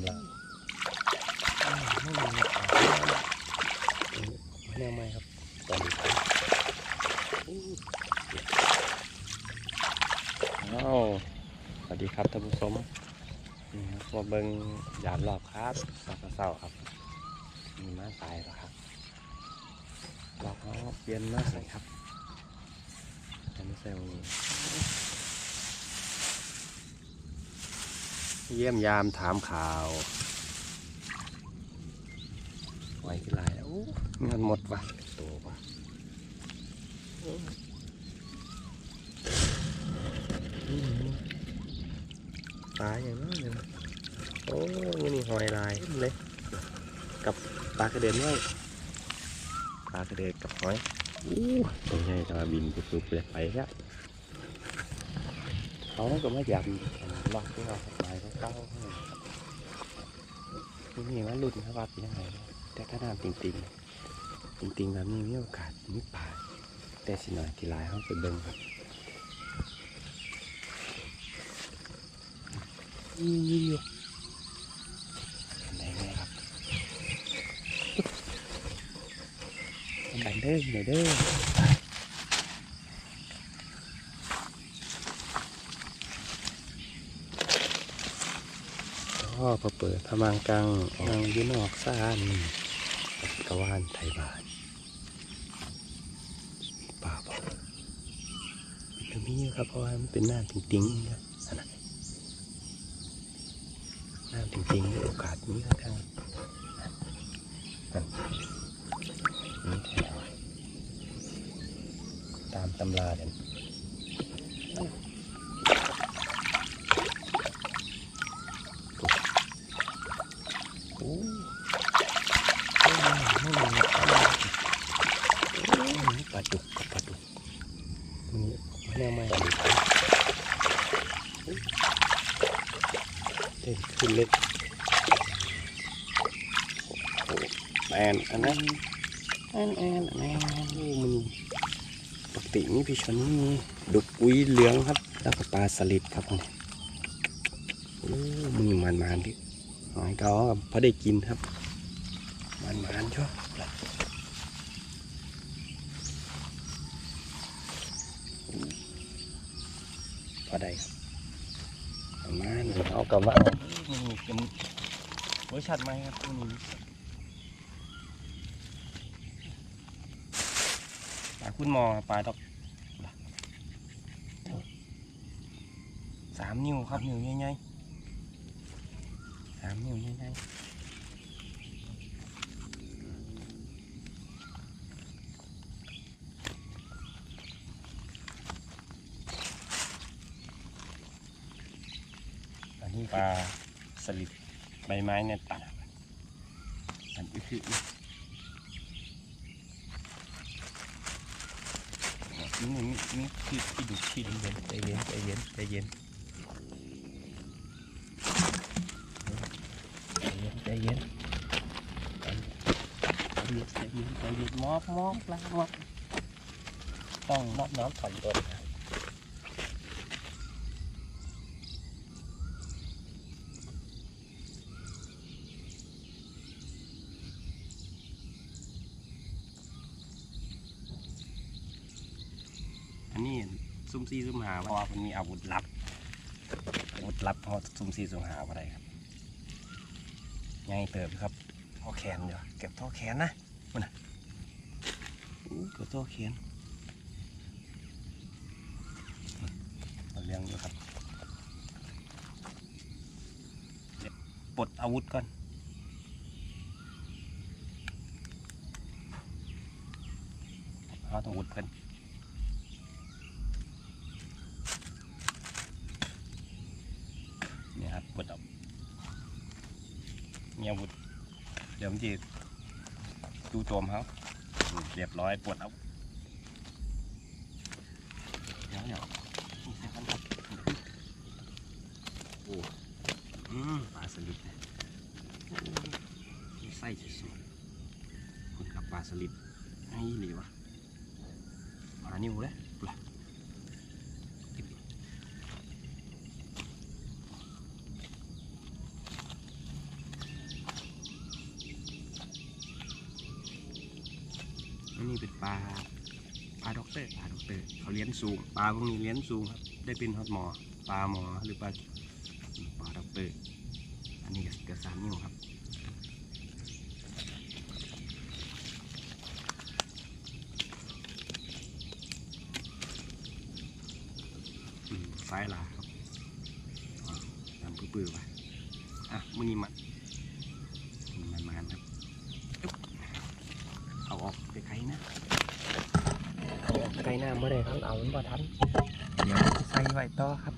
ำลังไม่มีแนวไม่ครับตอนนี้อ้าวสวัสดีครับท่านผู้ชมนี่ครับมาเบิ้งยามรอบครับรอบเศร้าๆครับ มีม้าตายแล้วครับรอบเขาเปลี่ยนมาใส่ครับอันนี้ใส่วันนี้ เยี่ยมยามถามข่าวไว้ที่ไรแล้วอู้เงินหมดว่ะตัวว่ะตายอย่างนั้นเลยโอ้ยนี่หอยลายเลยกับปลากระเด็นด้วยปลากระเด็นกับหอยอู้ตัวใหญ่จะมาบินปุ๊บๆเลยไปครับเขาก็ไม่อยากลอกที่เรา เขาเก้าที่นี่ว่าหลุดนะว่าเป็นยังไงแต่ถ้าน้ำจริงๆจริงๆแบบนี้มีโอกาสมีป่าแต่สิหน่อยทีไรเขาไปเบิ่งครับนี่อยู่ไหนไหมครับกันเด้อหน่อ ยเด้อพอเปิดพมังกังกังยืนออกซ่านกะวานไทยบานป่าบอกมันมีอยู่ครับเพราะว่ามันเป็นหน้าจริงๆนะอันนั้นหน้าจริงๆมีโอกาสนี้ก็ทางนั่นนี่แถวตามตำราเด่นอ้ไม่มีไม่มีปลา ดุกกับปลาดุกมันแน่ไม่เด่นขึ้นเล็กโอ้แอนอันนั้นแอนแอนแอนโอ้มันปกตินี่พี่ชนนี่ดุกอุ้ยเหลืองครับ แล้วก็ปลาสลิดครับเนี่ยโอ้มึงมันมันๆดิหอยก็พอได้กินครับ มันมันๆช่วพ อได้ครับประมาณนี้เอากลับว่ามีเป็นรสชาติไหมครับมันมีปลาคุณมอปลาดอกสามนิ้วครับนิ้วใหญ่ๆสามนิ้วใหญ่ๆ นนี้ปลาสลิดใบไม้เนี่ยตัดอันนี้คือนี่นี่นี่คือที่ดูที่ดูเย็นใจเย็นใจเย็นใจเย็นใจเย็นใจเย็นใจเย็นใจเย็นมอบมอบล้างมอบต้องนอบน้อมถ่อมตนครับอันนี้ ซุ่มซี่ซุ่มหาเพราะว่ามันมีอาวุธลับอาวุธลับเพราะซุ่มซี่ซุ่มหาอะไรครับง่ายเติบครับท่อแขนเดี๋ยวเก็บท่อแขนนะมันน่ะอู้เก็บท่อแขนเราเลี้ยงอยู่ครับเดี๋ยวปลดอาวุธก่อนเอาอาวุธกันเนี่ยครับปลดอาวุธ มีอาวุธเดี๋ยวผมจะดูโจมเขาอืมเรียบร้อยปวดเอาเดี๋ยวเดี๋ยวนี่ใส่กันครับโอ้อืมปลาสลิดไส้สวยๆคุณกับปลาสลิดไอ้หลีวะปลานิ่วเลยปลา ปลาปลาด็อกเตอร์ปลาด็อกเตอร์เขาเลี้ยงสูงปลาพวกนี้เลี้ยงสูงครับได้เป็นฮอตหมอปลาหมอหรือปลาปลาด็อกเตอร์อันนี้ก็กระสานนิ้วครับอืมซ้ายลาครับอ่าตามปื้อๆไปอะมือนี้มันมันมันครับอึ๊บเอาออกไปไกลนะ เอาไมื่อไรครับเอามันบ่ทันเดี๋ยวใส่ไว้ต่อครับ